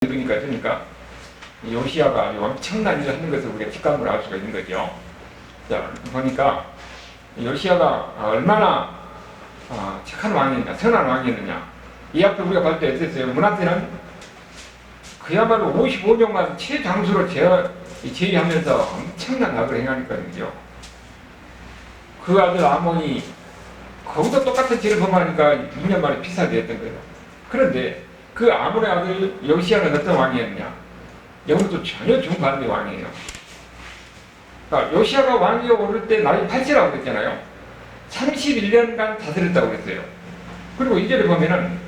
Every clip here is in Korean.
그러니까 그러니까 요시아가 엄청난 일을 하는 것을 우리가 직감을 알 수가 있는 거죠. 자 보니까 요시아가 얼마나 아, 착한 왕이었냐, 선한 왕이었느냐. 이 앞에 우리가 봤을 때 어땠어요? 문화태는 그야말로 55년간 최장수로 제, 제의하면서 엄청난 악을 행하니까요. 그 아들 아몬이 거기도 똑같은 죄를 범하니까 2년 만에 피살되었던 거예요. 그런데 그 아몬의 아들 요시아는 어떤 왕이었냐? 여기도 전혀 정반대 왕이에요. 그러니까 요시아가 왕위에 오를 때 나이 8세라고 그랬잖아요. 31년간 다스렸다고 그랬어요. 그리고 이절에 보면은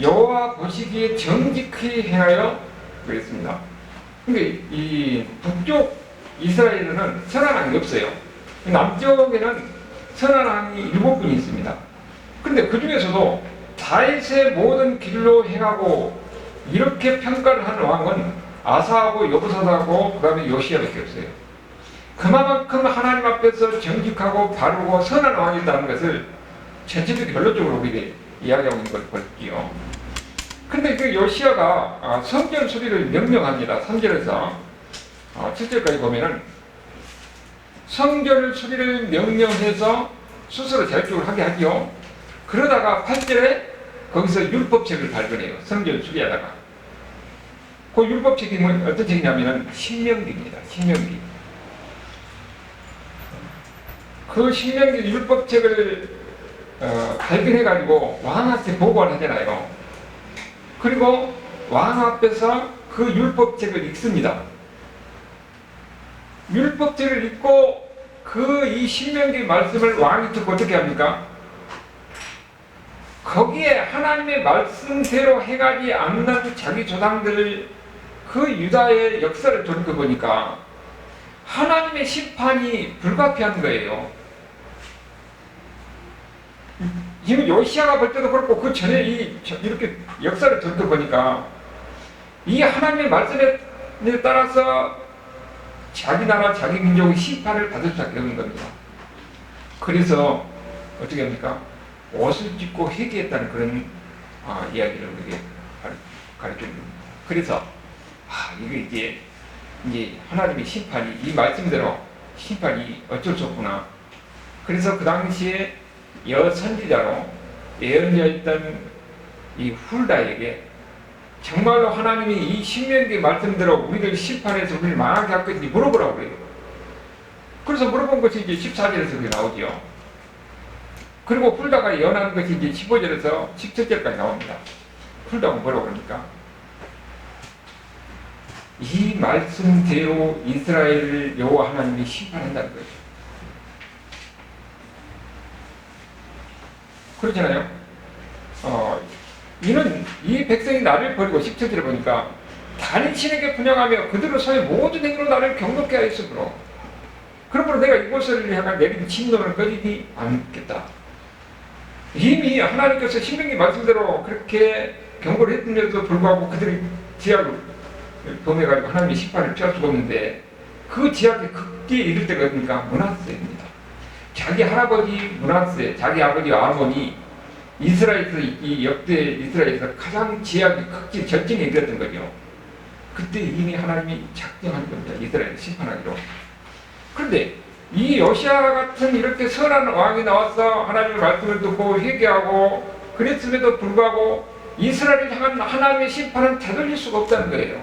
여호와 보시기에 정직히 행하여 그랬습니다. 그러니까 이 북쪽 이스라엘에는 선한 왕이 없어요. 남쪽에는 선한 왕이 일곱 분이 있습니다. 그런데 그 중에서도 다윗의 모든 길로 행하고 이렇게 평가를 하는 왕은 아사하고 여부사하고 그 다음에 요시아밖에 없어요. 그만큼 하나님 앞에서 정직하고 바르고 선한 왕이었다는 것을 전체적인 결론적으로 우리가 이야기하고 있는 걸 볼게요. 근데 그 요시아가 아, 성전 수리를 명령합니다. 3절에서 7절까지 보면은 성전 수리를 명령해서 스스로 자율적으로 하게 하지요. 그러다가 8절에 거기서 율법책을 발견해요. 성전 수리하다가. 그 율법책이 뭐 어떤 책이냐면은 신명기입니다. 신명기. 그 신명기 율법책을 어, 발견해가지고 왕한테 보고를 하잖아요. 그리고 왕 앞에서 그 율법책을 읽습니다. 율법책을 읽고 그 이 신명기 말씀을 왕이 듣고 어떻게 합니까? 거기에 하나님의 말씀대로 해가지 않는 자기 조상들 그 유다의 역사를 돌이켜보니까 하나님의 심판이 불가피한 거예요. 지금 요시아가 볼 때도 그렇고 그 전에 이 이렇게 역사를 돌이켜보니까 이 하나님의 말씀에 따라서 자기 나라 자기 민족의 심판을 받을 수밖에 없는 겁니다. 그래서 어떻게 합니까? 옷을 찢고 회개했다는 그런 아, 이야기를 우리에게 가르쳐 줍니다. 그래서 아, 이게 이제 이제 하나님의 심판이 이 말씀대로 심판이 어쩔 수 없구나. 그래서 그 당시에 여 선지자로 예언자였던 이 훌다에게 정말로 하나님이 이 신명기 말씀대로 우리를 심판해서 우리를 망하게 할 것인지 물어보라고 그래요. 그래서 물어본 것이 이제 14절에서 그게 나오죠. 그리고 훌다가 예언하는 것이 이제 15절에서 17절까지 나옵니다. 훌다가 뭐라고 그럽니까? 이 말씀대로 이스라엘을 여호와 하나님이 심판한다는 거죠. 그렇잖아요. 어, 이는 이 백성이 나를 버리고 17절에 보니까 다른 신에게 분양하며 그들을 소의 모든 행위로 나를 경롭게 하였으므로 그러므로 내가 이곳을 향한 내린 진노를 꺼지지 않겠다. 이미 하나님께서 신명기 말씀대로 그렇게 경고를 했음에도 불구하고 그들이 지약을 범해가지고 하나님의 심판을 피할 수가 없는데 그 지약의 극기에 이를 때가 어딥니까? 문하세입니다. 자기 할아버지 문하세, 자기 아버지 아몬이 이스라엘에서 이 역대 이스라엘에서 가장 지약이 극지 절정에 이르렀던 거죠. 그때 이미 하나님이 작정한 겁니다. 이스라엘을 심판하기로. 그런데 이 요시아 같은 이렇게 선한 왕이 나와서 하나님의 말씀을 듣고 회개하고 그랬음에도 불구하고 이스라엘을 향한 하나님의 심판은 되돌릴 수가 없다는 거예요.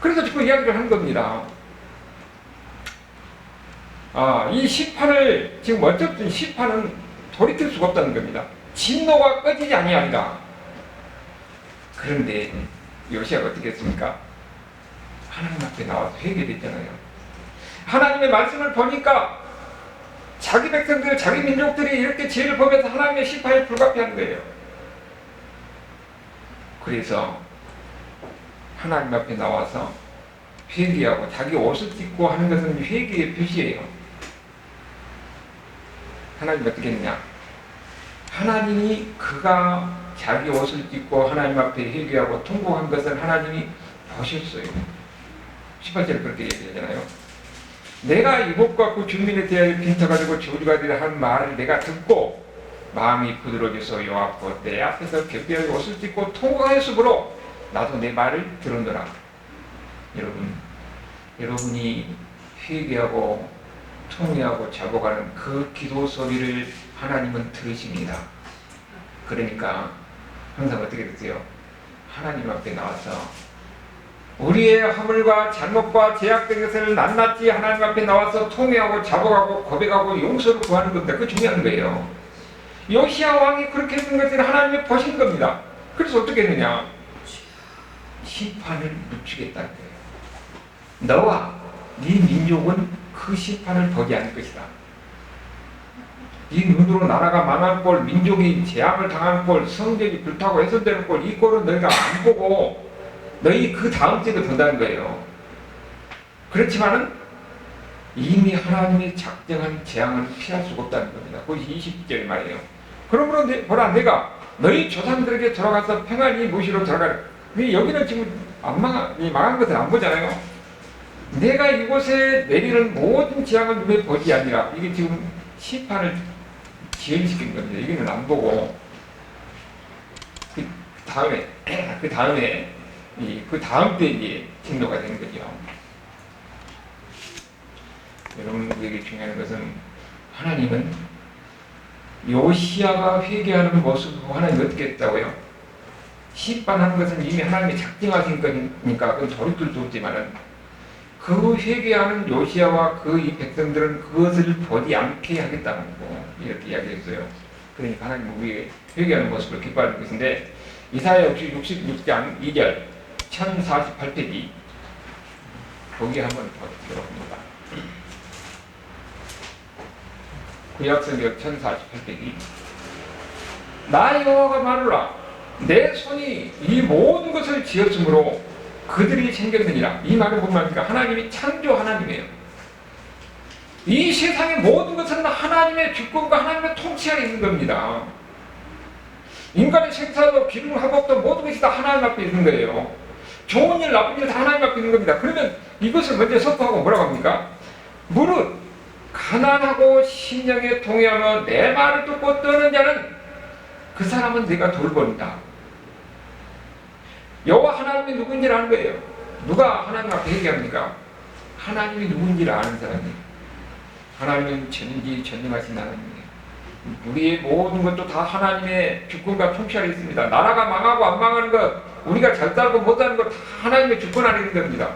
그래서 지금 이야기를 한 겁니다. 아, 이 심판을 지금 어쨌든 심판은 돌이킬 수가 없다는 겁니다. 진노가 꺼지지 아니한다. 그런데 요시아가 어떻게 했습니까? 하나님 앞에 나와서 회개됐잖아요. 하나님의 말씀을 보니까 자기 백성들, 자기 민족들이 이렇게 죄를 범해서 하나님의 심판에 불가피한 거예요. 그래서 하나님 앞에 나와서 회개하고 자기 옷을 찢고 하는 것은 회개의 표시예요. 하나님 어떻게 했느냐? 하나님이 그가 자기 옷을 찢고 하나님 앞에 회개하고 통곡한 것을 하나님이 보셨어요. 18절에 그렇게 얘기하잖아요. 내가 이곳과 그 주민에 대하여 빈터가지고 저주가 되라 한 말을 내가 듣고 마음이 부드러워져서 여호와께 내 앞에서 겸비하게 옷을 찢고 통곡하였으므로 나도 내 말을 들었노라. 여러분, 여러분이 회개하고 통회하고 자복하는 그 기도 소리를 하나님은 들으십니다. 그러니까 항상 어떻게 되세요? 하나님 앞에 나와서 우리의 허물과 잘못과 제약된 것을 낱낱이 하나님 앞에 나와서 통회하고 자복하고 고백하고 용서를 구하는 겁니다. 그 중요한 거예요. 요시아 왕이 그렇게 했는 것을 하나님이 보신 겁니다. 그래서 어떻게 했느냐? 심판을 늦추겠다는 거예요. 너와 네 민족은 그 심판을 않을 것이다. 이 눈으로 나라가 망한 꼴, 민족이 재앙을 당한 꼴, 성벽이 불타고 훼손되는 꼴, 이 꼴은 너희가 안 보고 너희 그 다음 때도 본다는 거예요. 그렇지만은 이미 하나님이 작정한 재앙을 피할 수가 없다는 겁니다. 그것이 20절 말이에요. 그러므로 내, 보라 내가 너희 조상들에게 돌아가서 평안히 무시로 돌아가라. 여기는 지금 안 망한, 것을 안 보잖아요. 내가 이곳에 내리는 모든 재앙을 눈에 보지 아니라 이게 지금 심판을 지연시킨 겁니다. 여기는 안 보고 그 다음에 그 다음에 이 그 다음 때 이제 진도가 되는 거죠. 여러분 우리에게 중요한 것은 하나님은 요시아가 회개하는 보고 하나님 어떻게 했다고요? 심판하는 것은 이미 하나님이 작정하신 거니까 그건 돌이킬 수 없지만은 그 회개하는 요시아와 그 이 백성들은 그것을 보지 않게 하겠다는 거 이렇게 이야기했어요. 그러니까 하나님 우리의 회개하는 모습을 기뻐하는 것인데 이사야 역시 66장 2절 1048페이지 거기 한번 더 들어봅니다. 구약성경 1048페이지 나 여호와가 말하라. 내 손이 이 모든 것을 지었으므로 그들이 생겼느니라. 이 말을 보면 그러니까? 하나님이 창조 하나님이에요. 이 세상의 모든 것은 하나님의 주권과 하나님의 통치 안에 있는 겁니다. 인간의 생사도 기름 화복도 모든 것이 다 하나님 앞에 있는 거예요 좋은 일 나쁜 일 다 하나님 앞에 있는 겁니다 그러면 이것을 먼저 선포하고 뭐라고 합니까? 무릇 가난하고 신령에 동의하며 내 말을 듣고 떠는 자는 그 사람은 내가 돌본다. 여호와 하나님이 누군지를 아는 거예요. 누가 하나님 앞에 얘기합니까? 하나님이 누군지를 아는 사람이. 하나님은 전지 전능하신 하나님이에요. 우리의 모든 것도 다 하나님의 주권과 통치 아래 있습니다. 나라가 망하고 안 망하는 것, 우리가 잘 살고 못 사는 것 다 하나님의 주권 안에 있는 겁니다.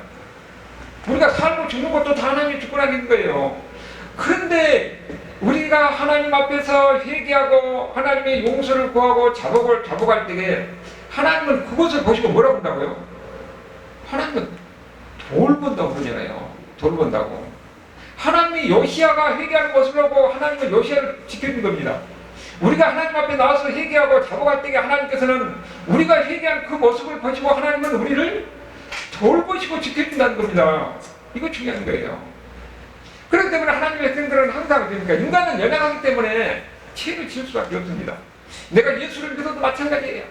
우리가 살고 죽는 것도 다 하나님의 주권 안에 있는 거예요. 그런데 우리가 하나님 앞에서 회개하고 하나님의 용서를 구하고 자복을 자복할 때에 하나님은 그것을 보시고 뭐라고 한다고요? 하나님은 돌 본다고 그러잖아요. 돌 본다고. 하나님이 요시아가 회개하는 모습을 보고 하나님은 요시아를 지켜준 겁니다. 우리가 하나님 앞에 나와서 회개하고 자복할 때에 하나님께서는 우리가 회개하는 그 모습을 보시고 하나님은 우리를 돌보시고 지켜준다는 겁니다. 이거 중요한 거예요. 그렇기 때문에 하나님의 백성들은 항상 그러니까 인간은 연약하기 때문에 죄를 지을 수밖에 없습니다. 내가 예수를 믿어도 마찬가지예요.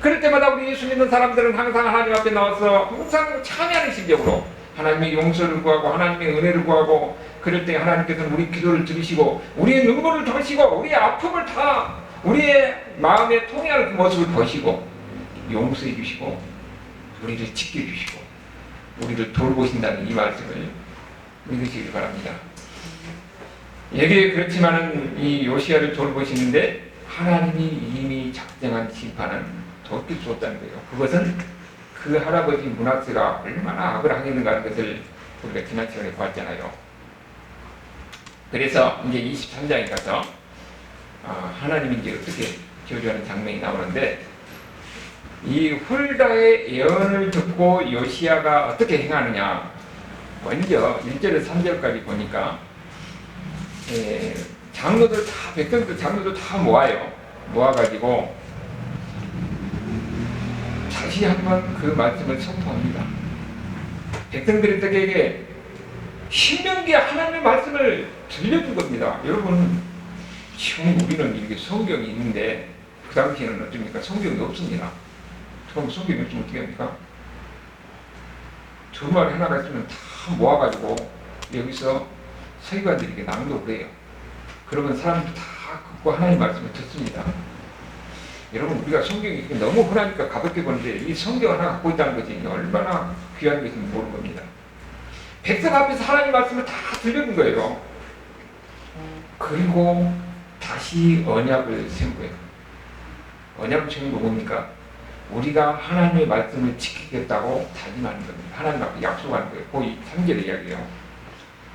그럴 때마다 우리 예수 믿는 사람들은 항상 하나님 앞에 나와서 항상 참여하는 심정으로 하나님의 용서를 구하고 하나님의 은혜를 구하고 그럴 때 하나님께서는 우리 기도를 들으시고 우리의 눈물을 보시고 우리의 아픔을 다 우리의 마음에 통해하는 그 모습을 보시고 용서해 주시고 우리를 지켜주시고 우리를 돌보신다는 이 말씀을 믿으시기 바랍니다. 얘기 그렇지만은 이 요시아를 돌보시는데 하나님이 이미 작정한 심판은 돌릴 수 없다는 거예요. 그것은 그 할아버지 문학세가 얼마나 악을 하겠는가 하는 것을 우리가 지난 시간에 보았잖아요. 그래서 이제 23장에 가서 어, 하나님이 이제 어떻게 저주하는 장면이 나오는데 이 훌다의 예언을 듣고 요시아가 어떻게 행하느냐. 먼저 1절에서 3절까지 보니까 예, 장로들 다 백성들 장로들 다 모아요. 모아가지고 다시 한번 그 말씀을 선포합니다. 백성들이 되게 신명기에 하나님의 말씀을 들려준 겁니다 여러분 지금 우리는 이렇게 성경이 있는데 그 당시에는 어떻습니까 성경이 없습니다 그럼 성경이 없으면 어떻게 합니까 주말 하나가 있으면 다 모아가지고 여기서 서기관들이 이렇게 낭독을 해요. 그러면 사람들이 다 듣고 하나님 말씀을 듣습니다. 여러분 우리가 성경이 너무 흔하니까 가볍게 보는데 이 성경 하나 갖고 있다는 것이 얼마나 귀한 것인지 모르는 겁니다. 백성 앞에서 하나님 말씀을 다 들려준 거예요. 그리고 다시 언약을 세운 거예요. 세운 거 뭡니까? 우리가 하나님의 말씀을 지키겠다고 다짐하는 겁니다. 하나님 앞에 약속하는 거예요. 거의 3절의 이야기예요.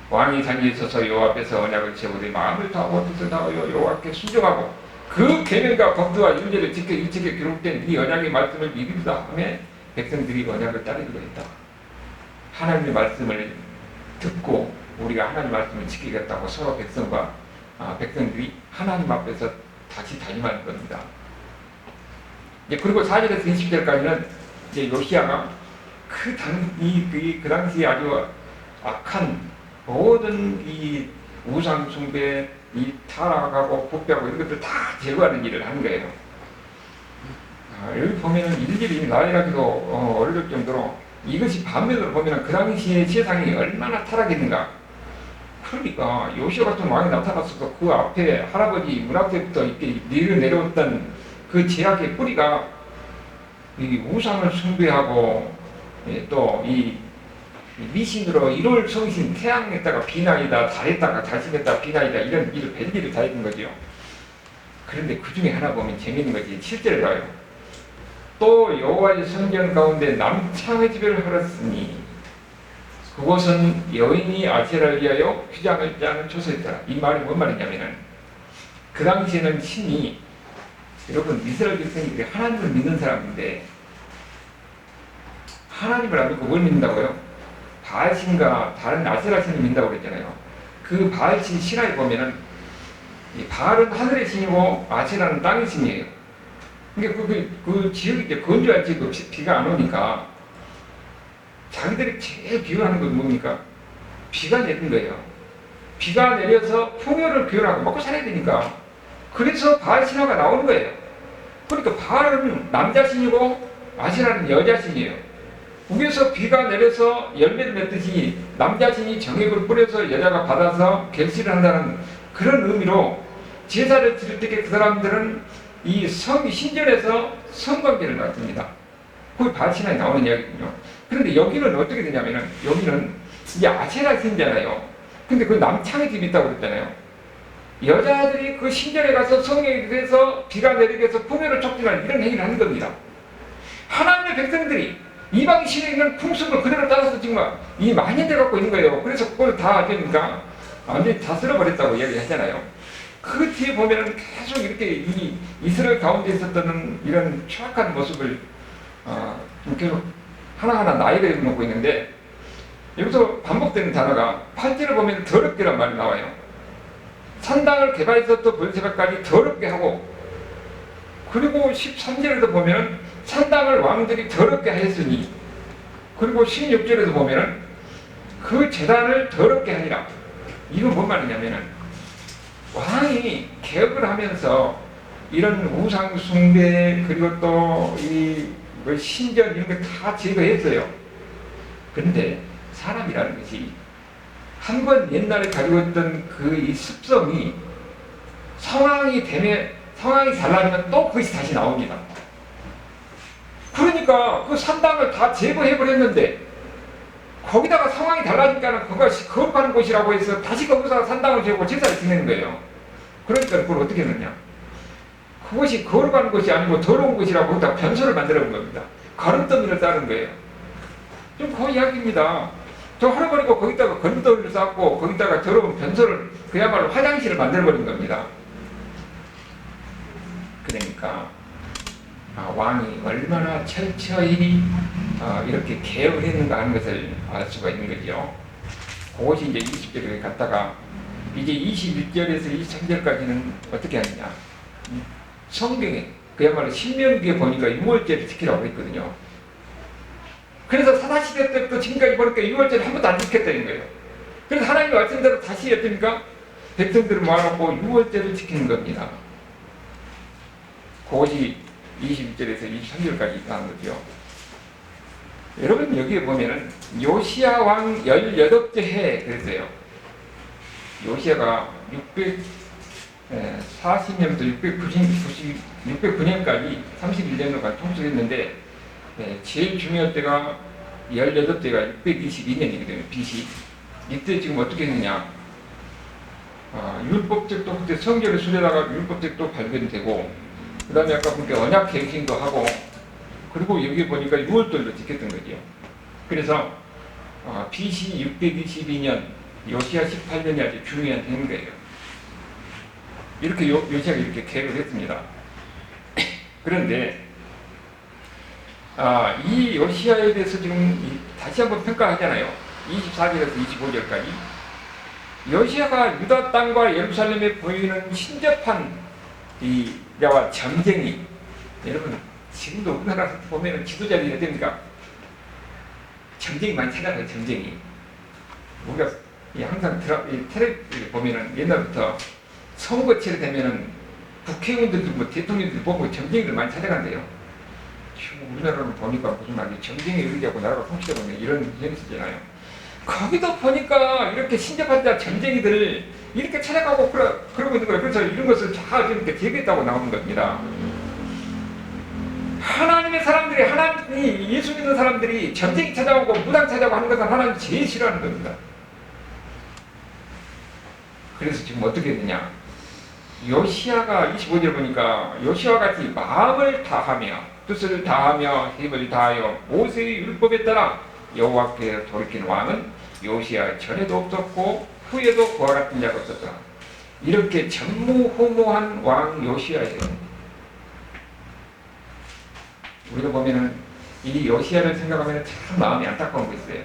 왕이 자리에 서서 여호와 앞에서 언약을 세우되 마음을 다하고 뜻을 다하여 여호와께 순종하고 그 계명과 법도와 윤례를 지켜 일찍에 기록된 이 언약의 말씀을 믿으다 하며 백성들이 언약을 따르기로 했다. 하나님의 말씀을 듣고 우리가 하나님 말씀을 지키겠다고 서로 백성과 아, 백성들이 하나님 앞에서 다시 다짐하는 겁니다. 이제 그리고 4절에서 20절까지는 이제 요시아가 그 당, 이, 그, 그 당시에 아주 악한 모든 이 우상 숭배, 이 타락하고 부패하고 이런 것들 다 제거하는 일을 하는 거예요. 아, 여기 보면은 일일이 나이라기도 어, 어려울 정도로 이것이 반면으로 보면은 그 당시에 세상이 얼마나 타락했는가. 그러니까 요시아 같은 왕이 나타났어도 그 앞에 할아버지 문 앞에부터 이렇게 내려 내려왔던 그 제약의 뿌리가 이 우상을 숭배하고 예, 또이 미신으로 일월 성신 태양에다가 비나이다 달에다가 자신에다가 비나이다 이런 일을 별일을 다 했는 거죠. 그런데 그 중에 하나 보면 재밌는 거지 실제로 가요. 또 여호와의 성전 가운데 남창의 집을 하였으니 그곳은 여인이 아세라를 위하여 휘장을 짜는 초소였더라. 이 말이 뭔 말이냐면은 그 당시에는 신이 여러분 이스라엘 백성들이 하나님을 믿는 사람인데 하나님을 안 믿고 뭘 믿는다고요? 바알신과 다른 아세라 신을 믿는다고 그랬잖아요. 그 바알신 신화에 보면은 이 바알은 하늘의 신이고 아세라는 땅의 신이에요. 그러니까 그, 그, 그 지역이 이제 건조한 지역 비, 비가 안 오니까 자기들이 제일 비유하는 건 뭡니까? 비가 내린 거예요. 비가 내려서 풍요를 기원하고 먹고 살아야 되니까 그래서 바알 신화가 나오는 거예요. 그러니까 바알은 남자 신이고 아세라는 여자 신이에요. 위에서 비가 내려서 열매를 맺듯이 남자 신이 정액을 뿌려서 여자가 받아서 결실을 한다는 그런 의미로 제사를 드릴 때 그 사람들은 이 성, 신전에서 성관계를 갖습니다. 거기 바신화에 나오는 이야기군요. 그런데 여기는 어떻게 되냐면은, 여기는 이제 아세라 신잖아요. 근데 그 남창의 집이 있다고 그랬잖아요. 여자들이 그 신전에 가서 성령에 대해서 비가 내리게 해서 풍요를 촉진하는 이런 행위를 하는 겁니다. 하나님의 백성들이 이방 신에 있는 풍습을 그대로 따라서 지금 이 만연돼 갖고 있는 거예요. 그래서 그걸 다 되니까 완전히 다 쓸어버렸다고 이야기하잖아요. 그 뒤에 보면은 계속 이렇게 이 이스라엘 가운데 있었던 이런 추악한 모습을 어, 계속 하나하나 나이를 놓고 있는데 여기서 반복되는 단어가 8절을 보면 더럽게란 말이 나와요. 산당을 개발했었던 벌새까지 더럽게 하고 그리고 13절에도 보면 산당을 왕들이 더럽게 하였으니 그리고 16절에도 보면 그 재단을 더럽게 하니라 이건 뭔 말이냐면은 왕이 개혁을 하면서 이런 우상 숭배 그리고 또 이 뭐 신전 이런 거 다 제거했어요. 그런데 사람이라는 것이 한 번 옛날에 가지고 있던 그 이 습성이 상황이 되면 상황이 달라지면 또 그것이 다시 나옵니다. 그러니까 그 산당을 다 제거해 버렸는데 거기다가 상황이 달라지니까 그것이 거룩한 곳이라고 해서 다시 거기서 산당을 재고 제사를 지내는 거예요. 그러니까 그걸 어떻게 했느냐? 그것이 거룩한 것이 아니고 더러운 것이라고 거기다 변소를 만들어 본 겁니다. 가름더미를 따른 거예요. 좀그 이야기입니다. 저 할아버지가 거기다가 건더미를 쌓고 거기다가 더러운 변소를 그야말로 화장실을 만들어 버린 겁니다. 그러니까 아, 왕이 얼마나 철저히 아, 이렇게 개혁을 했는가 하는 것을 알 수가 있는 거죠. 그것이 이제 20절에 갔다가 이제 21절에서 23절까지는 어떻게 하느냐. 성경에 그야말로 신명기에 보니까 6월절을 지키라고 했거든요. 그래서 사사시대 때부터 지금까지 보니까 6월절을 한 번도 안 지켰다는 거예요. 그래서 하나님 말씀대로 다시 했더니까 백성들을 모아놓고 6월절을 지키는 겁니다. 그것이 21절에서 23절까지 나온 거죠. 여러분 여기에 보면은 요시야 왕 18째 해 그랬어요. 요시야가 40년부터 690, 609년까지 31년간 통치했는데 예, 제일 중요한 때가 18대가 622년이거든요. BC. 이때 지금 어떻게 했느냐. 아, 율법책도 그때 성결을 수레다가 율법책도 발견되고 그 다음에 아까 보니까 언약 갱신도 하고 그리고 여기 보니까 6월절도 지켰던 거죠. 그래서 아, BC 622년 요시아 18년이 아주 중요한 해인 거예요. 이렇게 요, 요시아가 이렇게 계획을 했습니다. 그런데 아, 이 요시아에 대해서 지금 이- 다시 한번 평가하잖아요. 24절에서 25절까지. 요시아가 유다 땅과 예루살렘에 보이는 신접한 이 야와 전쟁이 여러분 지금도 우리나라 보면은 지도자들이 어떻습니까? 전쟁이 많이 찾아가요. 전쟁이 우리가 이 항상 텔레비를 보면은 옛날부터 선거철이 되면은 국회의원들도 뭐 대통령들 보고 전쟁을 많이 찾아간대요. 지금 우리나라는 보니까 무슨 말이 전쟁에 이르게 고 나라가 통치되고 있는 이런 현이 있잖아요. 거기도 보니까 이렇게 신접하자 전쟁이들 이렇게 찾아가고 그러, 그러고 있는 거예요. 그래서 이런 것을 다 이렇게 제기했다고 나오는 겁니다. 하나님의 사람들이 하나님 예수 믿는 사람들이 전쟁이 찾아오고 무당 찾아오고 하는 것은 하나님 제일 싫어하는 겁니다. 그래서 지금 어떻게 했느냐? 요시아가 25절 보니까 요시아 같이 마음을 다하며 뜻을 다하며 힘을 다하여 모세의 율법에 따라 여호와께 돌이킨 왕은 요시아 전에도 없었고 후에도 그와 같은 자가 없었다. 이렇게 전무후무한 왕 요시아예요. 우리가 보면은 이 요시아를 생각하면 참 마음이 안타까운 거 있어요.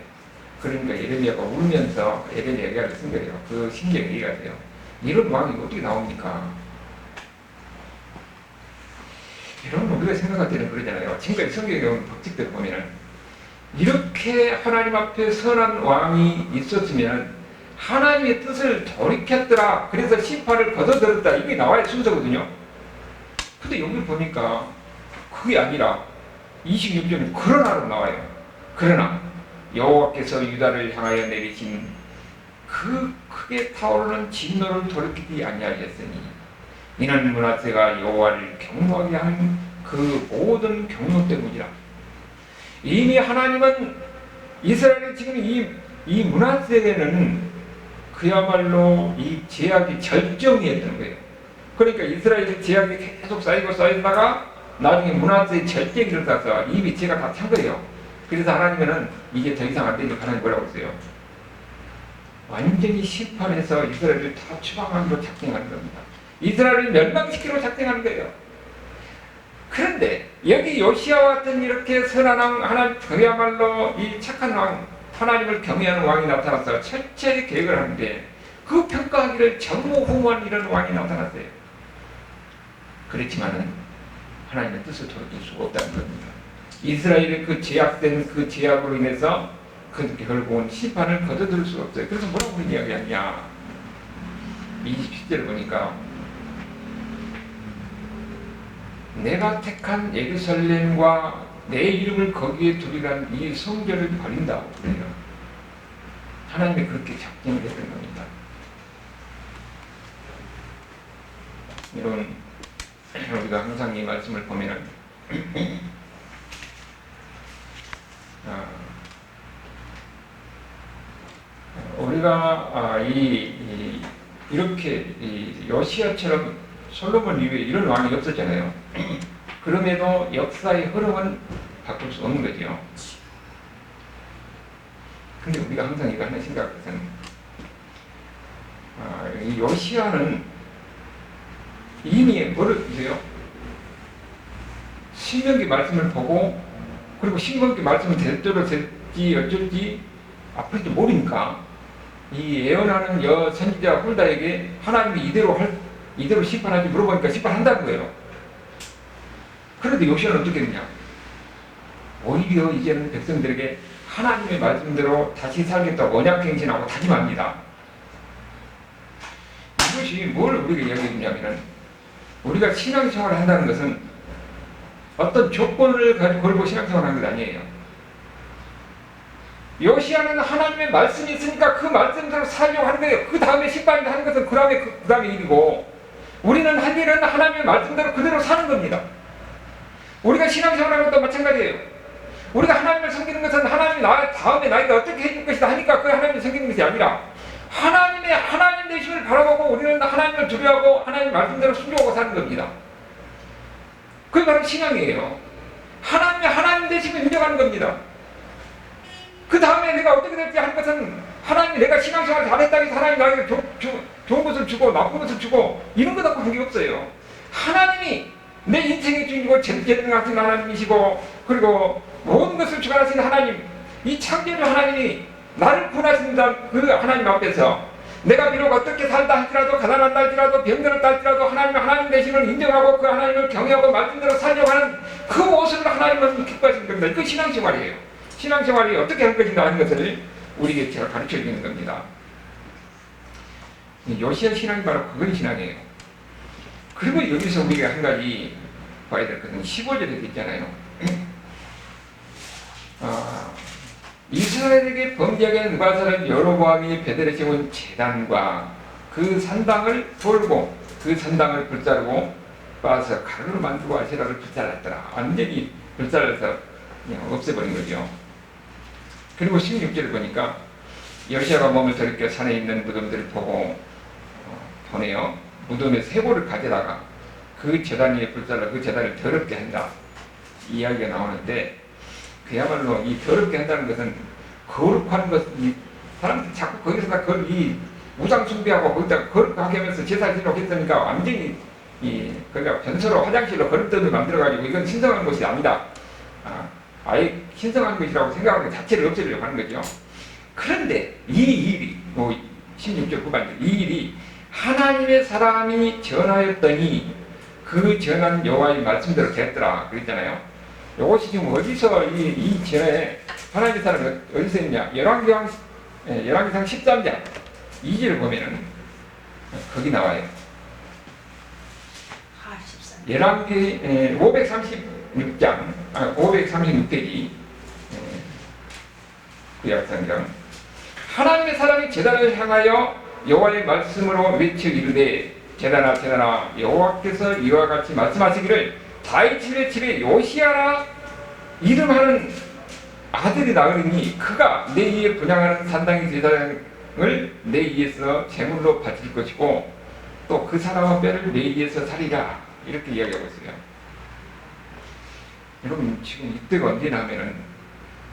그러니까 예레미야가 울면서 예레미야 얘기를 쓴 거예요. 그 신경 이해가 돼요. 이런 왕이 어떻게 나옵니까? 여러분 우리가 생각할 때는 그러잖아요. 지금까지 성경에 나온 법칙들을 보면은 이렇게 하나님 앞에 선한 왕이 있었으면 하나님의 뜻을 돌이켰더라. 그래서 심판을 거둬들었다. 이게 나와야 순서거든요. 근데 여기 보니까 그게 아니라 26절에 그러나로 나와요. 그러나 여호와께서 유다를 향하여 내리신 그 크게 타오르는 진노를 돌이키지 아니하였으니 이는 문하세가 여호와를 경노하게 하는 그 모든 경노 때문이라. 이미 하나님은 이스라엘의 지금 이, 이 문하세에는 그야말로 이 제약이 절정이었던 거예요. 그러니까 이스라엘의 제약이 계속 쌓이고 쌓이다가 나중에 문화재의 절정이 일어나서 이미 제가 다 찬 거예요. 그래서 하나님은 이게 더 이상 안 되니까 하나님 뭐라고 했어요? 완전히 심판해서 이스라엘을 다 추방하기로 작정하는 겁니다. 이스라엘을 멸망시키기로 작정하는 거예요. 그런데 여기 요시아와 같은 이렇게 선한 왕, 하나님 그야말로 이 착한 왕, 하나님을 경외하는 왕이 나타나서 철저히 계획을 하는데 그 평가하기를 전무후무한 이런 왕이 나타났어요. 그렇지만은 하나님의 뜻을 돌이킬 수가 없다는 겁니다. 이스라엘의 그 제약된 그 제약으로 인해서 그 결국은 심판을 거둬들일 수가 없어요. 그래서 뭐라고 이야기하냐? 27절 보니까 내가 택한 예루살렘과 내 이름을 거기에 두리란 이 성결을 버린다고 그래요. 하나님이 그렇게 작정을 했던 겁니다. 여러분 우리가 항상 이 말씀을 보면은 아, 우리가 아, 이, 이 이렇게 이 요시아처럼 솔로몬 이후에 이런 왕이 없었잖아요. 그럼에도 역사의 흐름은 바꿀 수 없는 거죠. 근데 우리가 항상 이거 하나 것은 아, 이 요시아는 이미 뭐를 보세요? 신명기 말씀을 보고 그리고 신명기 말씀은 대대로 될지 어쩔지 앞으로도 모르니까 이 예언하는 여 선지자 홀다에게 하나님이 이대로 할 이대로 심판하지 물어보니까 심판한다는 거예요. 그런데 요시아는 어떻게 했냐? 오히려 이제는 백성들에게 하나님의 말씀대로 다시 살겠다고 언약갱신하고 다짐합니다. 이것이 뭘 우리가 이야기해주냐면은 우리가 신앙생활을 한다는 것은 어떤 조건을 가지고 걸고 신앙생활을 하는 것 아니에요. 요시아는 하나님의 말씀이 있으니까 그 말씀대로 살려고 하는 거예요. 그 다음에 심판을 하는 것은 그 다음에 그, 그 다음에 일이고 우리는 한 일은 하나님의 말씀대로 그대로 사는 겁니다. 우리가 신앙생활하는 것도 마찬가지예요. 우리가 하나님을 섬기는 것은 하나님이 나 다음에 나에게 어떻게 해줄 것이다 하니까 그 하나님을 섬기는 것이 아니라 하나님의 하나님 되심을 바라보고 우리는 하나님을 두려워하고 하나님 말씀대로 순종하고 사는 겁니다. 그게 바로 신앙이에요. 하나님의 하나님 되심을 인정하는 겁니다. 그 다음에 내가 어떻게 될지 하는 것은 하나님이 내가 신앙생활 잘했다고 해서 하나님 나에게 조, 조, 좋은 것을 주고 나쁜 것을 주고 이런 것하고 관계없어요. 하나님이 내 인생의 주인이고 전능하신 하나님이시고 그리고 모든 것을 주관하신 하나님 이 창조주 하나님이 나를 구원하신다 그 하나님 앞에서 내가 비록 어떻게 살다 할지라도 가난한다 할지라도 병들었다 할지라도 하나님의 하나님 되심을 인정하고 그 하나님을 경외하고 말씀대로 살려고 하는 그 모습을 하나님은 기뻐하시는 겁니다. 이거 신앙생활이에요. 신앙생활이 어떻게 할 것인가 하는 것을 우리에게 제가 가르쳐 주는 겁니다. 요시아 신앙이 바로 그건 신앙이에요. 그리고 여기서 우리가 한 가지 봐야 될 것은 15절에 있잖아요. 아, 이스라엘에게 범죄하게 한 누가사는 여로보암이 베델에 세운 재단과 그 산당을 돌고 그 산당을 불자르고 빠서 가루로 만들고 아시라를 불살랐더라. 완전히 불살라서 그냥 없애버린 거죠. 그리고 16절을 보니까 여시아가 몸을 들이켜 산에 있는 무덤들을 보고 어, 보내요. 무덤에 세고를 가져다가 그 재단 위에 불살라 그 재단을 더럽게 한다. 이야기가 나오는데 그야말로 이 더럽게 한다는 것은 거룩하는 것이 사람들이 자꾸 거기서다 그걸 이 우상 숭배하고 거기다 거룩하게 하면서 제사 지내고 했으니까 완전히 이 그러니까 변서로 화장실로 거룩들을 만들어 가지고 이건 신성한 것이 아니다. 아, 아예 신성한 것이라고 생각하는 것 자체를 없애려고 하는 거죠. 그런데 이 일이 뭐 16절 후반절 이 일이 하나님의 사람이 전하였더니 그 전한 여호와의 말씀대로 됐더라 그랬잖아요. 이것이 지금 어디서 이, 이 전에 하나님의 사람이 어디서 있냐? 열왕기상 예, 열왕기상 13장 2절을 보면은 거기 나와요. 아, 14. 열왕기 536장, 아, 536페이지 구약성경 하나님의 사람이 제단을 향하여 여호와의 말씀으로 외쳐 이르되 제단아 제단아 여호와께서 이와 같이 말씀하시기를 다윗의 집에 요시아라 이름하는 아들이 나으리니 그가 내 위에 분양하는 산당의 제단을 내 위에서 제물로 바칠 것이고 또 그 사람의 뼈를 내 위에서 살리라 이렇게 이야기하고 있어요. 여러분 지금 이때가 언제나 하면은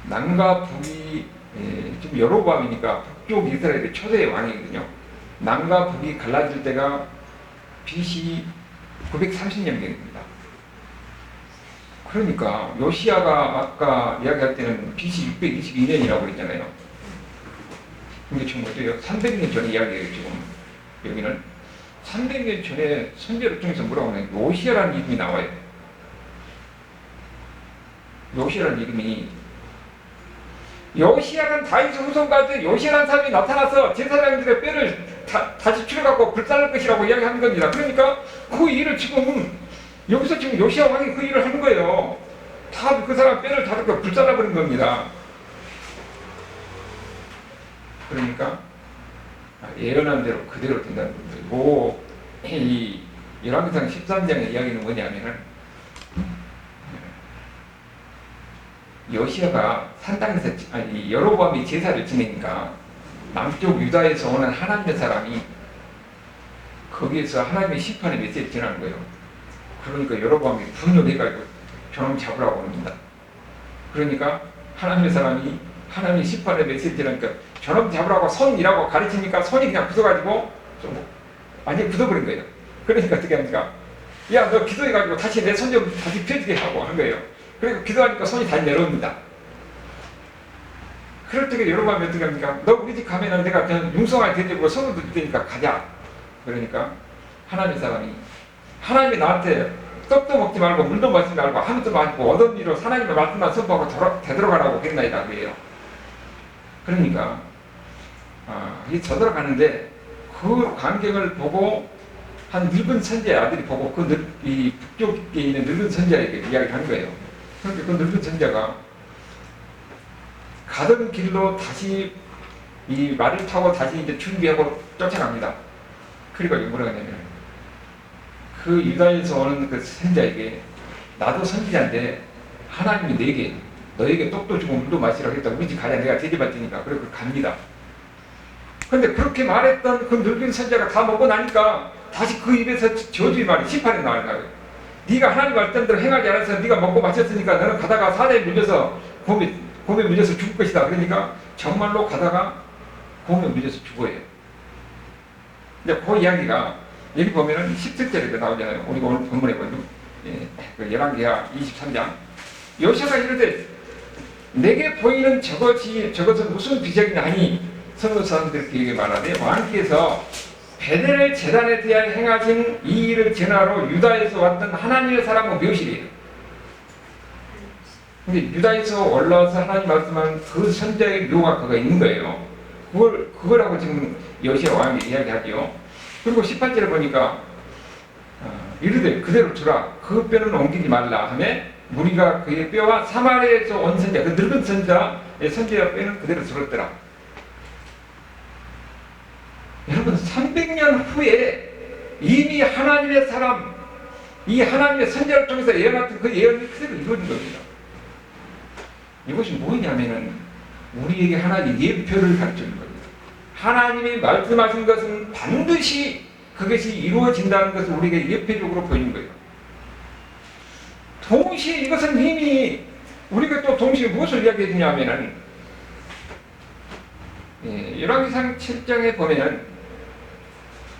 남과 북이 예, 지금 여로보암이니까 북쪽 이스라엘의 초대의 왕이거든요. 남과 북이 갈라질 때가 BC 930년 경입니다. 그러니까 요시아가 아까 이야기할 때는 BC 622년이라고 그랬잖아요. 근데 지금 어때요? 300년 전에 이야기예요 지금 여기는 300년 전에 선제를 통해서 뭐라고 하냐면 요시아라는 이름이 나와요. 요시아라는 이름이 요시아는 다윗 후손까지 요시아라는 사람이 나타나서 제사장들의 뼈를 다, 다시 추려갖고 불살릴 것이라고 이야기하는 겁니다. 그러니까 그 일을 지금 여기서 지금 요시아 왕이 그 일을 하는 거예요. 다 그 사람 뼈를 다 이렇게 불살라버린 겁니다. 그러니까 예언한 대로 그대로 된다는 겁니다. 뭐, 이 열왕기상 13장의 이야기는 뭐냐면은 여시아가 산땅에서 아니 여로보암이 제사를 지내니까 남쪽 유다에서 오는 하나님의 사람이 거기에서 하나님의 심판의 메시지를 전하는 거예요. 그러니까 여로보암이 분노해가지고 저놈 잡으라고 합니다. 그러니까 하나님의 사람이 하나님의 심판의 메시지를 전하니까 저놈 잡으라고 손이라고 가르치니까 손이 그냥 굳어가지고 좀 완전히 굳어버린 거예요. 그러니까 어떻게 합니까? 야, 너 기도해가지고 다시 내 손 좀 다시 펴지게 하고 한 거예요. 그리고 기도하니까 손이 다시 내려옵니다. 그럴 때가 여러 번 어떻게 합니까? 너 우리 집 가면은 내가 그냥 융성하게 대접고 손을 들 테니까 가자. 그러니까 하나님 사람이 하나님이 나한테 떡도 먹지 말고 물도 마시지 말고 아무것도 마시고 얻은 일로 하나님의 말씀만 선포하고 돌아, 되돌아가라고 그랬나이다 그래요. 그러니까 아, 이 저돌아가는데 그 광경을 보고 한 늙은 선제 아들이 보고 그 늙, 이 북쪽에 있는 늙은 선제에게 이야기를 하는 거예요. 그러니까 그 늙은 선제가 가던 길로 다시 이 말을 타고 다시 이제 준비하고 쫓아갑니다. 그리고 뭐라 하냐면 그 유다에서 오는 그 선자에게 나도 선지자인데 하나님이 내게 너에게 떡도 주고 물도 마시라고 했다. 우리 집 가자. 내가 대접할 테니까. 그리고 갑니다. 근데 그렇게 말했던 그 늙은 선자가 다 먹고 나니까 다시 그 입에서 저주의 말이 심판이 거예요. 네가 하나님 말씀대로 행하지 않아서 네가 먹고 마셨으니까 너는 가다가 사대에 물려서 곰에, 곰에 물려서 죽을 것이다. 그러니까 정말로 가다가 곰에 물려서 죽어요. 근데 그 이야기가 여기 보면은 17절에 나오잖아요. 우리가 오늘 본문에 보면 예, 그 열왕기하 23장 요시아가 이르되 내게 보이는 저것이 저것은 무슨 비적이냐 하니 선거 사람들에게 말하되 왕께서 베델의 재단에 대하여 행하신 이 일을 전하러 유다에서 왔던 하나님의 사람은 무엇이래요? 근데 유다에서 올라와서 하나님 말씀한 그 선자의 묘가 그가 있는 거예요. 그걸 그거라고 지금 여시아 왕이 이야기하죠. 그리고 18절에 보니까 어, 이르되 그대로 주라 그 뼈는 옮기지 말라 하매 무리가 그의 뼈와 사마리아에서 온 선자 그 늙은 선자의 선자의 뼈는 그대로 들었더라. 여러분 300년 후에 이미 하나님의 사람 이 하나님의 선자를 통해서 예언했던 그 예언이 그대로 이루어진 겁니다. 이것이 뭐냐면은 우리에게 하나님 예표를 가르치는 겁니다. 하나님이 말씀하신 것은 반드시 그것이 이루어진다는 것을 우리에게 예표적으로 보이는 거예요. 동시에 이것은 이미 우리가 또 동시에 무엇을 이야기해 주냐면은 예, 열왕기상 7장에 보면은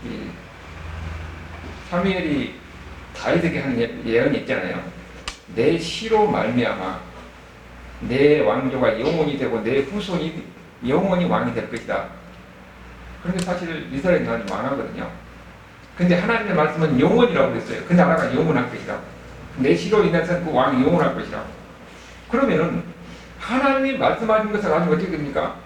이 사무엘이 다윗에게 한 예- 예언이 있잖아요. 내 시로 말미암아 내 왕조가 영원히 되고 내 후손이 영원히 왕이 될 것이다. 그런데 사실 이스라엘 나라는 왕하거든요. 근데 하나님의 말씀은 영원이라고 그랬어요. 그 나라가 영원할 것이라고. 내 시로 인해서 그 왕이 영원할 것이라고. 그러면은 하나님이 말씀하신 것을 가지고 어떻게 됩니까?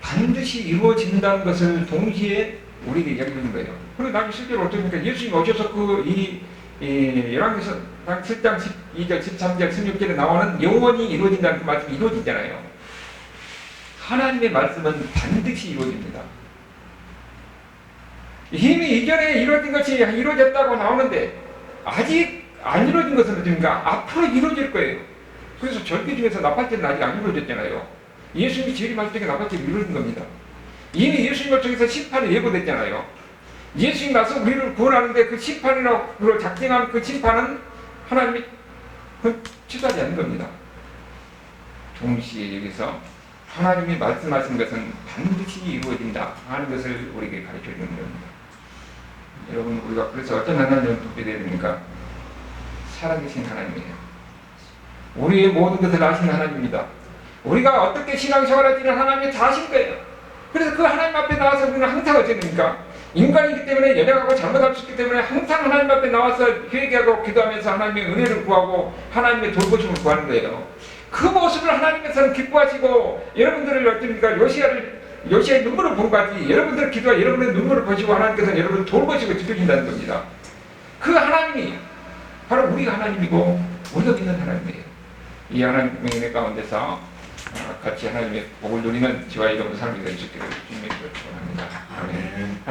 반드시 이루어진다는 것을 동시에 우리에게 이야기하는 거예요. 그리고 나중에 실제로 어떻습니까? 예수님 오셔서 그 이 이 열왕기서 7장 12절, 13절, 16절에 나오는 영원히 이루어진다는 그 말씀이 이루어지잖아요. 하나님의 말씀은 반드시 이루어집니다. 이미 이전에 이루어진 것이 이루어졌다고 나오는데 아직 안 이루어진 것은 어떻습니까? 앞으로 이루어질 거예요. 그래서 절기 중에서 나팔절은 아직 안 이루어졌잖아요. 예수님이 재림할 때에 나팔절이 이루어진 겁니다. 이미 예수님 을 통해서 심판이 예고됐잖아요. 예수님 나서 우리를 구원하는데 그 심판이라고 작정한 그 심판은 하나님이 그 취소하지 않는 겁니다. 동시에 여기서 하나님이 말씀하신 것은 반드시 이루어진다 하는 것을 우리에게 가르쳐 주는 겁니다. 여러분 우리가 그래서 어떤 하나님을 되야 됩니까? 살아계신 하나님이에요. 우리의 모든 것을 아시는 하나님입니다. 우리가 어떻게 신앙생활할지는 하나님이 다 아실 거예요. 그래서 그 하나님 앞에 나와서 우리는 항상 어찌 됩니까? 인간이기 때문에 연약하고 잘못할 수 있기 때문에 항상 하나님 앞에 나와서 회개하고 기도하면서 하나님의 은혜를 구하고 하나님의 돌보심을 구하는 거예요. 그 모습을 하나님께서는 기뻐하시고 여러분들을 어떻습니까? 요시아를 요시아의 눈물을 본 거지 여러분들 기도와 여러분의 눈물을 보시고 하나님께서는 여러분을 돌보시고 지켜준다는 겁니다. 그 하나님이 바로 우리가 하나님이고 우리가 믿는 하나님이에요. 이 하나님의 은혜 가운데서 어, 같이 하나님의 복을 누리는 지와 이름으로 삶이 있기를 주님의 기도를 축원합니다. 아멘.